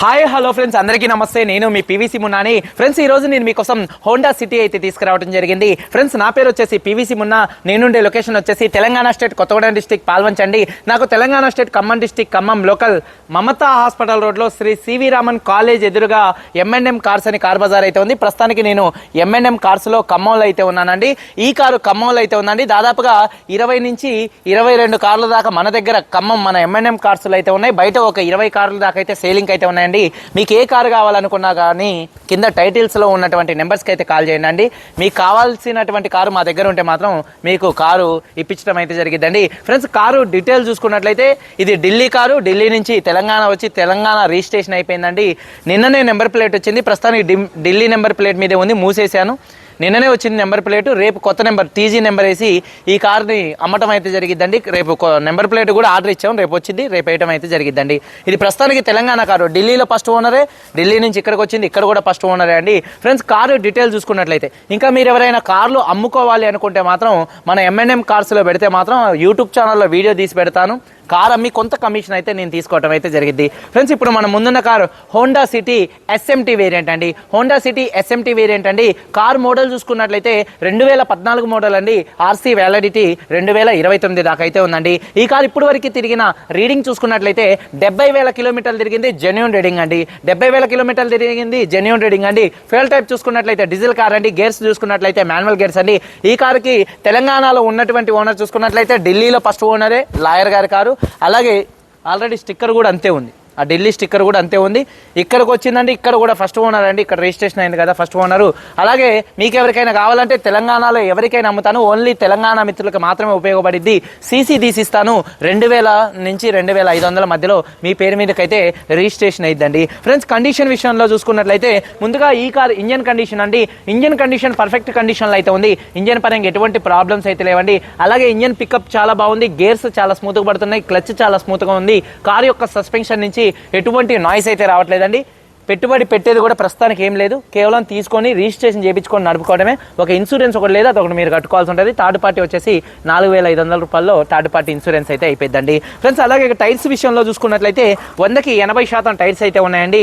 Hi hello friends అందరికీ నమస్తే. నేను మీ పీవీసీ మున్నాని ఫ్రెండ్స్ ఈ రోజు నేను మీకోసం హోండా సిటీ అయితే తీసుకురావడం జరిగింది. ఫ్రెండ్స్ నా పేరు వచ్చేసి పీవీసీ మున్నా నేనుండే లొకేషన్ వచ్చేసి తెలంగాణ స్టేట్ కొత్తగూడెం డిస్టిక్ పాల్వంచండి. నాకు Telangana state Khammam district Khammam local Mamata hospital రోడ్లో శ్రీ సివి రామన్ కాలేజ్ ఎదురుగా ఎంఎన్ఎం కార్స్ అని కార్ బజార్ అయితే ఉంది. ప్రస్తుతానికి నేను ఎంఎన్ఎం కార్స్లో ఖమ్మంలో అయితే ఉన్నానండి. ఈ కారు ఖమ్మంలో అయితే ఉందండి. దాదాపుగా ఇరవై నుంచి ఇరవై రెండు కార్ల దాకా మన దగ్గర ఖమ్మం మన ఎంఎన్ఎం కార్స్లో అయితే ఉన్నాయి. బయట ఒక ఇరవై కార్ల దాకా అయితే సేలింగ్ అయితే ఉన్నాయి. ఉన్నాయండి మీకు ఏ కారు కావాలనుకున్నా కానీ కింద టైటిల్స్లో ఉన్నటువంటి నెంబర్స్కి అయితే కాల్ చేయండి అండి. మీకు కావాల్సినటువంటి కారు మా దగ్గర ఉంటే మాత్రం మీకు కారు ఇప్పించడం అయితే జరిగిద్దండి. ఫ్రెండ్స్ కారు డీటెయిల్ చూసుకున్నట్లయితే ఇది ఢిల్లీ కారు. ఢిల్లీ నుంచి తెలంగాణ వచ్చి తెలంగాణ రిజిస్ట్రేషన్ అయిపోయిందండి. నిన్ననే నెంబర్ ప్లేట్ వచ్చింది. ప్రస్తుతానికి ఢిల్లీ నెంబర్ ప్లేట్ మీదే ఉంది. మూసేశాను. నిన్ననే వచ్చింది నెంబర్ ప్లేట్ రేపు కొత్త నెంబర్ టీజీ నెంబర్ వేసి ఈ కార్ని అమ్మటం అయితే జరిగిద్దండి. రేపు నెంబర్ ప్లేట్ కూడా ఆర్డర్ ఇచ్చాం రేపు వచ్చింది రేపు వేయటం అయితే జరిగిద్దండి. ఇది ప్రస్తుతానికి తెలంగాణ కారు ఢిల్లీలో ఫస్ట్ ఓనరే ఢిల్లీ నుంచి ఇక్కడికి వచ్చింది ఇక్కడ కూడా ఫస్ట్ ఓనరే అండి. ఫ్రెండ్స్ కారు డీటెయిల్ చూసుకున్నట్లయితే ఇంకా మీరు ఎవరైనా కార్లు అమ్ముకోవాలి అనుకుంటే మాత్రం మన ఎంఎన్ఎం కార్స్లో పెడితే మాత్రం యూట్యూబ్ ఛానల్లో వీడియో తీసి పెడతాను. కార్ అమ్మి కొంత కమిషన్ అయితే నేను తీసుకోవటం అయితే జరిగింది. ఫ్రెండ్స్ ఇప్పుడు మన ముందున్న car Honda City SMT variant అండి. హోండా సిటీ ఎస్ఎంటీ వేరియంట్ అండి. కార్ మోడల్ చూసుకున్నట్లయితే రెండు వేల పద్నాలుగు మోడల్ అండి. ఆర్సీ వ్యాలిడిటీ రెండు వేల ఇరవై తొమ్మిది దాకా అయితే ఉందండి. ఈ కార్ ఇప్పుడు వరకు తిరిగిన రీడింగ్ చూసుకున్నట్లయితే డెబ్బై వేల కిలోమీటర్లు తిరిగింది జెన్యున్ రీడింగ్ అండి. డెబ్బై వేల కిలోమీటర్లు తిరిగింది జెన్యున్ రీడింగ్ అండి. ఫ్యూల్ టైప్ చూసుకున్నట్లయితే డీజిల్ కార్ అండి. గేర్స్ చూసుకున్నట్లయితే మాన్యువల్ గేర్స్ అండి. ఈ కారుకి తెలంగాణలో ఉన్నటువంటి ఓనర్ చూసుకున్నట్లయితే ఢిల్లీలో ఫస్ట్ ఓనరే లాయర్ గారి కారు. అలాగే ఆల్రెడీ స్టిక్కర్ కూడా అంతే ఉంది. ఆ ఢిల్లీ స్టిక్కర్ కూడా అంతే ఉంది. ఇక్కడికి వచ్చిందండి ఇక్కడ కూడా ఫస్ట్ ఓనర్ అండి. ఇక్కడ రిజిస్ట్రేషన్ అయింది కదా ఫస్ట్ ఓనరు. అలాగే మీకు ఎవరికైనా కావాలంటే తెలంగాణలో ఎవరికైనా అమ్ముతాను. ఓన్లీ తెలంగాణ మిత్రులకు మాత్రమే ఉపయోగపడిద్ది. సీసీ తీసిస్తాను రెండు వేల నుంచి రెండు వేల ఐదు వందల మధ్యలో మీ పేరు మీదకైతే రిజిస్ట్రేషన్ అయిద్దండి. ఫ్రెండ్స్ కండిషన్ విషయంలో చూసుకున్నట్లయితే ముందుగా ఈ కార్ ఇంజన్ కండిషన్ అండి. ఇంజన్ కండిషన్ పర్ఫెక్ట్ కండిషన్లో అయితే ఉంది. ఇంజన్ పరంగా ఎటువంటి ప్రాబ్లమ్స్ అయితే లేవండి. అలాగే ఇంజన్ పికప్ చాలా బాగుంది. గేర్స్ చాలా స్మూత్గా పడుతున్నాయి. క్లచ్ చాలా స్మూత్గా ఉంది. కార్ యొక్క సస్పెన్షన్ నుంచి ఎటువంటి నాయిస్ అయితే రావట్లేదండి. పెట్టుబడి పెట్టేది కూడా ప్రస్తుతానికి ఏం లేదు. కేవలం తీసుకొని రిజిస్ట్రేషన్ చేయించుకొని నడుపుకోవడమే. ఒక ఇన్సూరెన్స్ ఒకటి లేదు అదొకటి మీరు కట్టుకోవాల్సి ఉంటుంది. థర్డ్ పార్టీ వచ్చేసి నాలుగు వేల ఐదు వందల రూపాయల్లో థర్డ్ పార్టీ ఇన్సూరెన్స్ అయితే అయిపోద్దండి ఫ్రెండ్స్ అలాగే టైర్స్ విషయంలో చూసుకున్నట్లయితే వందకి ఎనభై శాతం టైర్స్ అయితే ఉన్నాయండి.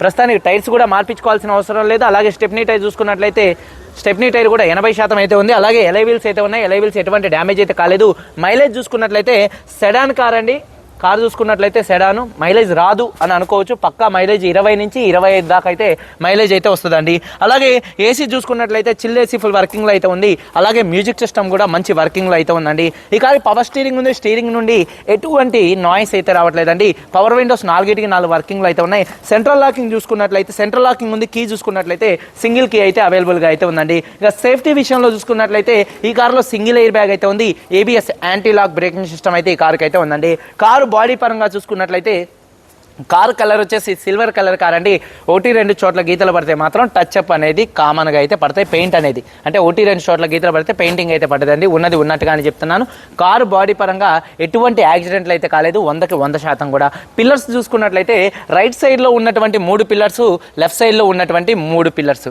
ప్రస్తుతానికి టైర్స్ కూడా మార్పించుకోవాల్సిన అవసరం లేదు. అలాగే స్టెప్నీ టైర్ చూసుకున్నట్లయితే స్టెప్నీ టైర్ కూడా ఎనభై శాతం అయితే ఉంది. అలాగే ఎలైవీల్స్ అయితే ఉన్నాయి. ఎలైవీల్స్ ఎటువంటి డ్యామేజ్ అయితే కాలేదు. మైలేజ్ చూసుకున్నట్లయితే సెడాన్ కార్ అండి. కారు చూసుకున్నట్లయితే సెడాను. మైలేజ్ రాదు అని అనుకోవచ్చు. పక్కా మైలేజ్ ఇరవై నుంచి ఇరవై ఐదు దాకా అయితే మైలేజ్ అయితే వస్తుందండి. అలాగే ఏసీ చూసుకున్నట్లయితే చిల్ ఏసీ ఫుల్ వర్కింగ్లో అయితే ఉంది. అలాగే మ్యూజిక్ సిస్టమ్ కూడా మంచి వర్కింగ్లో అయితే ఉందండి. ఈ కారు పవర్ స్టీరింగ్ ఉంది. స్టీరింగ్ నుండి ఎటువంటి నాయిస్ అయితే రావట్లేదండి. పవర్ విండోస్ నాలుగిటికి నాలుగు వర్కింగ్లు అయితే ఉన్నాయి. సెంట్రల్ లాకింగ్ చూసుకున్నట్లయితే సెంట్రల్ లాకింగ్ ఉంది. కీ చూసుకున్నట్లయితే సింగిల్ కీ అయితే అవైలబుల్గా అయితే ఉందండి. ఇక సేఫ్టీ విషయంలో చూసుకున్నట్లయితే ఈ కారులో సింగిల్ ఎయిర్ బ్యాగ్ అయితే ఉంది. ABS anti lock braking system అయితే ఈ కారుకి అయితే ఉందండి. కారు బాడీ పరంగా చూసుకున్నట్లయితే కార్ కలర్ వచ్చేసి సిల్వర్ కలర్ కార్ అండి ఒకటి రెండు చోట్ల గీతలు పడితే మాత్రం టచ్ అప్ అనేది కామన్గా అయితే పడతాయి. పెయింట్ అనేది. అంటే ఒకటి రెండు చోట్ల గీతలు పడితే పెయింటింగ్ అయితే పడదండి. ఉన్నది ఉన్నట్టుగానే చెప్తున్నాను. కారు బాడీ పరంగా ఎటువంటి యాక్సిడెంట్లు అయితే కాలేదు. వందకి వంద శాతం కూడా. పిల్లర్స్ చూసుకున్నట్లయితే రైట్ సైడ్లో ఉన్నటువంటి మూడు పిల్లర్స్ లెఫ్ట్ సైడ్లో ఉన్నటువంటి మూడు పిల్లర్స్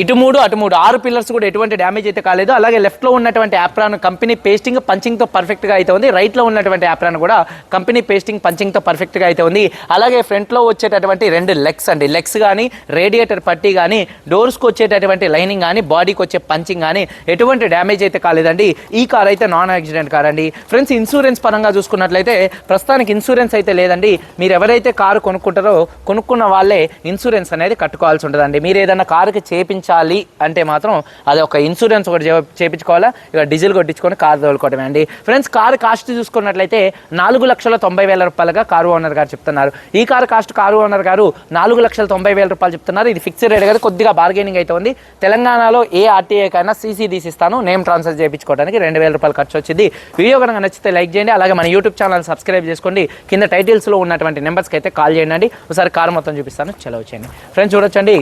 ఇటు మూడు అటు మూడు. ఆరు పిల్లర్స్ కూడా ఎటువంటి డ్యామేజ్ అయితే కాలేదు. అలాగే లెఫ్ట్లో ఉన్నటువంటి యాప్రాన్ కంపెనీ పేస్టింగ్ పంచింగ్తో పర్ఫెక్ట్గా అయితే ఉంది. రైట్లో ఉన్నటువంటి యాప్రాన్ కూడా కంపెనీ పేస్టింగ్ పంచింగ్తో పర్ఫెక్ట్గా అయితే ఉంది. అలాగే ఫ్రంట్లో వచ్చేటటువంటి రెండు లెగ్స్ అండి. లెగ్స్ కానీ రేడియేటర్ పట్టీ కానీ డోర్స్కి వచ్చేటటువంటి లైనింగ్ కానీ బాడీకి వచ్చే పంచింగ్ కానీ ఎటువంటి డ్యామేజ్ అయితే కాలేదండి. ఈ కార్ అయితే నాన్ యాక్సిడెంట్ కార్ అండి. ఫ్రెండ్స్ ఇన్సూరెన్స్ పరంగా చూసుకున్నట్లయితే ప్రస్తుతానికి ఇన్సూరెన్స్ అయితే లేదండి. మీరు ఎవరైతే కారు కొనుక్కుంటారో కొనుక్కున్న వాళ్ళే ఇన్సూరెన్స్ అనేది కట్టుకోవాల్సి ఉంటుందండి మీరు ఏదైనా కారుకి చేపించాలి అంటే మాత్రం అది ఒక ఇన్సూరెన్స్ ఒకటి చేపించుకోవాలా? ఇక డీజిల్ కొట్టించుకొని కారు తోలుకోవటమే అండి. ఫ్రెండ్స్ కారు కాస్ట్ చూసుకున్నట్లయితే నాలుగు లక్షల తొంభై వేల రూపాయలుగా కారు ఓనర్ గారు చెప్తున్నారు. ఈ కారు కాస్ట్ కారు ఓనర్ గారు నాలుగు లక్షల తొంభై వేల రూపాయలు చెప్తున్నారు. ఇది ఫిక్స్డ్ రేట్ కదా కొద్దిగా బార్గెనింగ్ అయితే ఉంది. తెలంగాణలో ఏ ఆర్టీఏకైనా సీసీ తీసిస్తాను నేమ్ ట్రాన్స్ఫర్ చేయించుకోవడానికి రెండు వేల రూపాయలు ఖర్చు వచ్చింది. వీడియో కనుక నచ్చితే లైక్ చేయండి. అలాగే మన యూట్యూబ్ ఛానల్ సబ్స్క్రైబ్ చేసుకోండి. కింద టైటిల్స్లో ఉన్నటువంటి నెంబర్స్కి అయితే కాల్ చేయండి. ఒకసారి కారు మొత్తం చూపిస్తాను. చలో చేయండి ఫ్రెండ్స్ చూడొచ్చండి.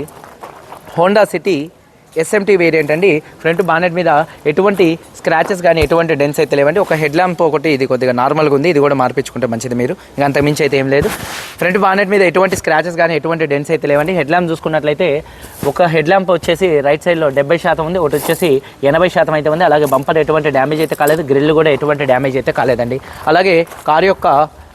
హోండా సిటీ ఎస్ఎంటీ వేరియంట్ అండి. ఫ్రంట్ బానెట్ మీద ఎటువంటి స్క్రాచెస్ కానీ ఎటువంటి డెన్స్ అయితే లేవండి. ఒక హెడ్ ల్యాంప్ ఒకటి ఇది కొద్దిగా నార్మల్గా ఉంది. ఇది కూడా మార్పించుకుంటే మంచిది మీరు. ఇంకా అంత మించి అయితే ఏం లేదు. ఫ్రంట్ బానెట్ మీద ఎటువంటి స్క్రాచెస్ కానీ ఎటువంటి డెన్స్ అయితే లేవండి. హెడ్ ల్యాంప్ చూసుకున్నట్లయితే ఒక హెడ్ ల్యాంప్ వచ్చేసి రైట్ సైడ్లో డెబ్బై శాతం ఉంది. ఒకటి వచ్చేసి ఎనభై శాతం అయితే ఉంది. అలాగే బంపర్ ఎటువంటి డ్యామేజ్ అయితే కాలేదు. గ్రిల్ కూడా ఎటువంటి డ్యామేజ్ అయితే కాలేదండి. అలాగే కారు యొక్క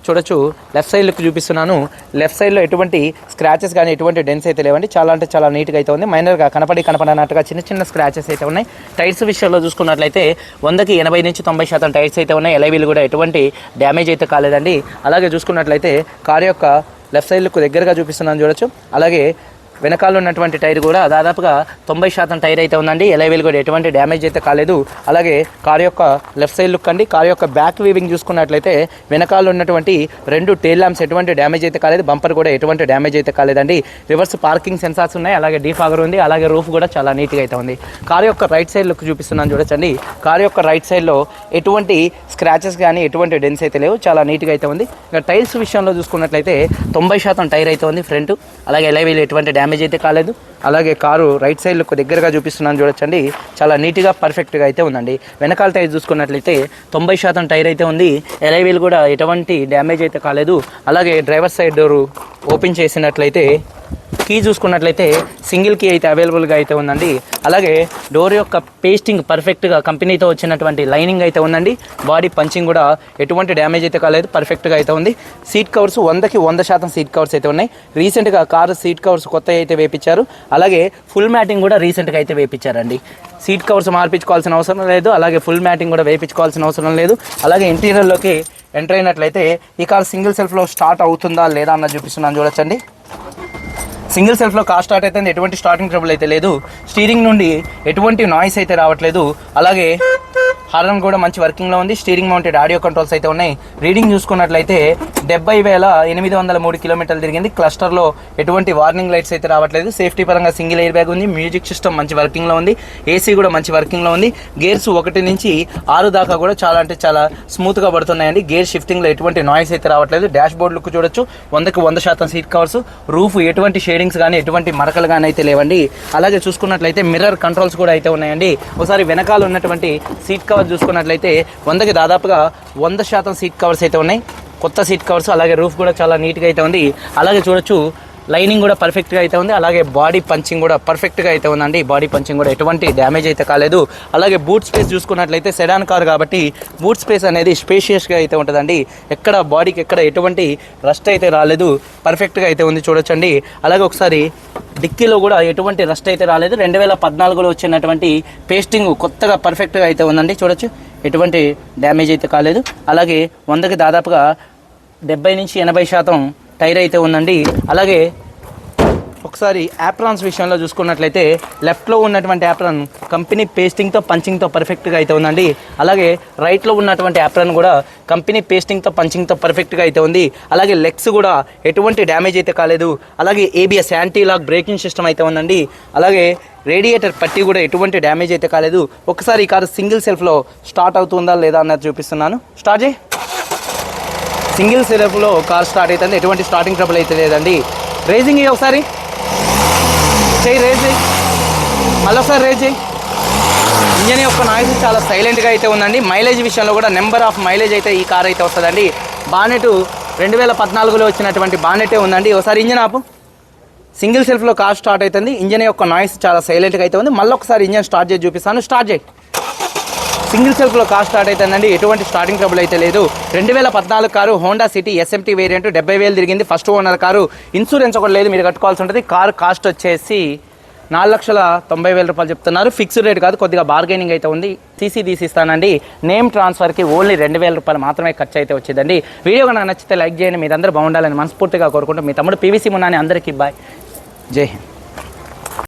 చూడొచ్చు. లెఫ్ట్ సైడ్ లుక్ చూపిస్తున్నాను. లెఫ్ట్ సైడ్లో ఎటువంటి స్క్రాచెస్ కానీ ఎటువంటి డెన్స్ అయితే లేవండి. చాలా అంటే చాలా నీట్గా అయితే ఉంది. మైనర్గా కనపడి కనపడనట్టుగా చిన్న చిన్న స్క్రాచెస్ అయితే ఉన్నాయి. టైర్స్ విషయంలో చూసుకున్నట్లయితే వందకి ఎనభై నుంచి తొంభై శాతం టైర్స్ అయితే ఉన్నాయి. ఎలైవీలు కూడా ఎటువంటి డ్యామేజ్ అయితే కాలేదండి. అలాగే చూసుకున్నట్లయితే కార్ యొక్క లెఫ్ట్ సైడ్ లుక్ దగ్గరగా చూపిస్తున్నాను చూడొచ్చు. అలాగే వెనకాల ఉన్నటువంటి టైర్ కూడా దాదాపుగా తొంభై శాతం టైర్ అయితే ఉందండి. ఎలైవీల్ కూడా ఎటువంటి డ్యామేజ్ అయితే కాలేదు. అలాగే కార్ యొక్క లెఫ్ట్ సైడ్ లుక్ అండి. కార్ యొక్క బ్యాక్ వీవింగ్ చూసుకున్నట్లయితే వెనకాల ఉన్నటువంటి రెండు టైల్ ల్యాంప్స్ ఎటువంటి డ్యామేజ్ అయితే కాలేదు. బంపర్ కూడా ఎటువంటి డ్యామేజ్ అయితే కాలేదండి. రివర్స్ పార్కింగ్ సెన్సార్స్ ఉన్నాయి. అలాగే డీఫాగర్ ఉంది. అలాగే రూఫ్ కూడా చాలా నీట్గా అయితే ఉంది. కార్ యొక్క రైట్ సైడ్ లుక్ చూపిస్తున్నాను చూడొచ్చండి. కార్ యొక్క రైట్ సైడ్లో ఎటువంటి స్క్రాచెస్ కానీ ఎటువంటి డెన్స్ అయితే లేవు. చాలా నీట్గా అయితే ఉంది. ఇంకా టైల్స్ విషయంలో చూసుకున్నట్లయితే తొంభై శాతం టైర్ అయితే ఉంది ఫ్రంట్. అలాగే ఎలైవీలు ఎటువంటి డ్యామేజ్ డ్యామేజ్ అయితే కాలేదు. అలాగే కారు రైట్ సైడ్ దగ్గరగా చూపిస్తున్నాను చూడొచ్చండి. చాలా నీట్గా పర్ఫెక్ట్గా అయితే ఉందండి. వెనకాల టైర్ చూసుకున్నట్లయితే తొంభై శాతం టైర్ అయితే ఉంది. ఎలైవీల్ కూడా ఎటువంటి డ్యామేజ్ అయితే కాలేదు. అలాగే డ్రైవర్ సైడ్ డోరు ఓపెన్ చేసినట్లయితే కీ చూసుకున్నట్లయితే సింగిల్ కీ అయితే అవైలబుల్గా అయితే ఉందండి. అలాగే డోర్ యొక్క పేస్టింగ్ పర్ఫెక్ట్గా కంపెనీతో వచ్చినటువంటి లైనింగ్ అయితే ఉందండి. బాడీ పంచింగ్ కూడా ఎటువంటి డ్యామేజ్ అయితే కాలేదు. పర్ఫెక్ట్గా అయితే ఉంది. సీట్ కవర్స్ వందకి వంద శాతం సీట్ కవర్స్ అయితే ఉన్నాయి. రీసెంట్గా కారు సీట్ కవర్స్ కొత్త అయితే వేపించారు. అలాగే ఫుల్ మ్యాటింగ్ కూడా రీసెంట్గా అయితే వేపించారండి. సీట్ కవర్స్ మార్పించుకోవాల్సిన అవసరం లేదు అలాగే ఫుల్ మ్యాటింగ్ కూడా వేయించుకోవాల్సిన అవసరం లేదు. అలాగే ఇంటీరియర్లోకి ఎంటర్ అయినట్లయితే ఈ కార్ సింగిల్ సెల్ఫ్లో స్టార్ట్ అవుతుందా లేదా అన్నది చూపిస్తున్నాను చూడొచ్చండి. సింగిల్ సెల్ఫ్లో కార్ స్టార్ట్ అయితే ఎటువంటి స్టార్టింగ్ ట్రబుల్ అయితే లేదు. స్టీరింగ్ నుండి ఎటువంటి నాయిస్ అయితే రావట్లేదు. అలాగే హార్న్ కూడా మంచి వర్కింగ్లో ఉంది. స్టీరింగ్ మౌంటెడ్ ఆడియో కంట్రోల్స్ అయితే ఉన్నాయి. రీడింగ్ చూసుకున్నట్లయితే డెబ్బై వేల ఎనిమిది వందల మూడు కిలోమీటర్లు తిరిగింది. క్లస్టర్లో ఎటువంటి వార్నింగ్ లైట్స్ అయితే రావట్లేదు. సేఫ్టీ పరంగా సింగిల్ ఎయిర్ బ్యాగ్ ఉంది. మ్యూజిక్ సిస్టమ్ మంచి వర్కింగ్లో ఉంది. ఏసీ కూడా మంచి వర్కింగ్లో ఉంది. గేర్స్ ఒకటి నుంచి ఆరు దాకా కూడా చాలా అంటే చాలా స్మూత్గా పడుతున్నాయండి. గేర్ షిఫ్టింగ్లో ఎటువంటి నాయిస్ అయితే రావట్లేదు. డాష్ బోర్డ్ లుక్ చూడొచ్చు. వందకు వంద శాతం సీట్ కవర్స్ రూఫ్ ఎటువంటి షేడింగ్స్ కానీ ఎటువంటి మరకలు కానీ అయితే లేవండి. అలాగే చూసుకున్నట్లయితే మిర్రర్ కంట్రోల్స్ కూడా అయితే ఉన్నాయండి. ఒకసారి వెనకాల ఉన్నటువంటి సీట్ కవర్ చూసుకున్నట్లయితే వందకి దాదాపుగా వంద శాతం సీట్ కవర్స్ అయితే ఉన్నాయి. కొత్త సీట్ కవర్స్ అలాగే రూఫ్ కూడా చాలా నీట్గా అయితే ఉంది. అలాగే చూడొచ్చు లైనింగ్ కూడా పర్ఫెక్ట్గా అయితే ఉంది. అలాగే బాడీ పంచింగ్ కూడా పర్ఫెక్ట్గా అయితే ఉందండి. బాడీ పంచింగ్ కూడా ఎటువంటి డ్యామేజ్ అయితే కాలేదు. అలాగే బూట్ స్పేస్ చూసుకున్నట్లయితే సెడాన్ కార్ కాబట్టి బూట్ స్పేస్ అనేది స్పేషియస్గా అయితే ఉంటుందండి. ఎక్కడ బాడీకి ఎక్కడ ఎటువంటి రస్ట్ అయితే రాలేదు. పర్ఫెక్ట్గా అయితే ఉంది చూడొచ్చండి. అలాగే ఒకసారి డిక్కీలో కూడా ఎటువంటి రస్ట్ అయితే రాలేదు. రెండు వేల పద్నాలుగులో వచ్చినటువంటి పేస్టింగ్ కొత్తగా పర్ఫెక్ట్గా అయితే ఉందండి. చూడొచ్చు. ఎటువంటి డ్యామేజ్ అయితే కాలేదు. అలాగే వందకి దాదాపుగా డెబ్బై నుంచి ఎనభై శాతం టైర్ అయితే ఉందండి. అలాగే ఒకసారి యాప్రాన్స్ విషయంలో చూసుకున్నట్లయితే లెఫ్ట్లో ఉన్నటువంటి యాప్రాన్ కంపెనీ పేస్టింగ్తో పంచింగ్తో పర్ఫెక్ట్గా అయితే ఉందండి. అలాగే రైట్లో ఉన్నటువంటి యాప్రాన్ కూడా కంపెనీ పేస్టింగ్తో పంచింగ్తో పర్ఫెక్ట్గా అయితే ఉంది. అలాగే లెగ్స్ కూడా ఎటువంటి డ్యామేజ్ అయితే కాలేదు. అలాగే ABS anti lock braking system అయితే ఉందండి. అలాగే రేడియేటర్ పట్టి కూడా ఎటువంటి డ్యామేజ్ అయితే కాలేదు. ఒకసారి ఈ కారు సింగిల్ సెల్ఫ్లో స్టార్ట్ అవుతుందా లేదా అన్నది చూపిస్తున్నాను. స్టార్ట్ చేయి. సింగిల్ సిరప్లో కార్ స్టార్ట్ అవుతుంది ఎటువంటి స్టార్టింగ్ ట్రబుల్ అయితే లేదండి. రేజింగ్ ఇవి ఒకసారి. చేయి రేజ్ చేయి మళ్ళీ ఒకసారి రేజ్ చేయి ఇంజన్ యొక్క నాయిస్ చాలా సైలెంట్గా అయితే ఉందండి. మైలేజ్ విషయంలో కూడా నెంబర్ ఆఫ్ మైలేజ్ అయితే ఈ కార్ అయితే వస్తుందండి. బానెట్ రెండు వేల పద్నాలుగులో వచ్చినటువంటి బానెటే ఉందండి. ఒకసారి ఇంజన్ ఆపు. సింగిల్ సెల్ఫ్లో కార్ స్టార్ట్ అవుతుంది ఇంజన్ యొక్క నాయిస్ చాలా సైలెంట్గా అయితే ఉంది. మళ్ళీ ఒకసారి ఇంజన్ స్టార్ట్ చేసి చూపిస్తాను. స్టార్ట్ చేయి. సింగిల్ సెల్ఫ్లో కార్ స్టార్ట్ అవుతుందండి ఎటువంటి స్టార్టింగ్ ట్రబుల్ అయితే లేదు. రెండు వేల పద్నాలుగు car Honda City SMT variant డెబ్బై వేలు తిరిగింది. First owner car. ఇన్సూరెన్స్ ఒకటి లేదు మీరు కట్టుకోవాల్సి ఉంటుంది. కారు కాస్ట్ వచ్చేసి నాలుగు లక్షల తొంభై వేల రూపాయలు చెప్తున్నారు. ఫిక్స్డ్ రేట్ కాదు కొద్దిగా బార్గెనింగ్ అయితే ఉంది. సీసీ తీసిస్తానండి నేమ్ ట్రాన్స్ఫర్కి ఓన్లీ రెండు వేల రూపాయలు మాత్రమే ఖర్చు అయితే వచ్చిందండి. వీడియో నాకు నచ్చితే లైక్ చేయండి. మీరందరూ బాగుండాలని మనస్ఫూర్తిగా కోరుకుంటూ మీ తమ్ముడు పీవీసీ మున్నాని అందరికీ బాయ్ జై హింద్.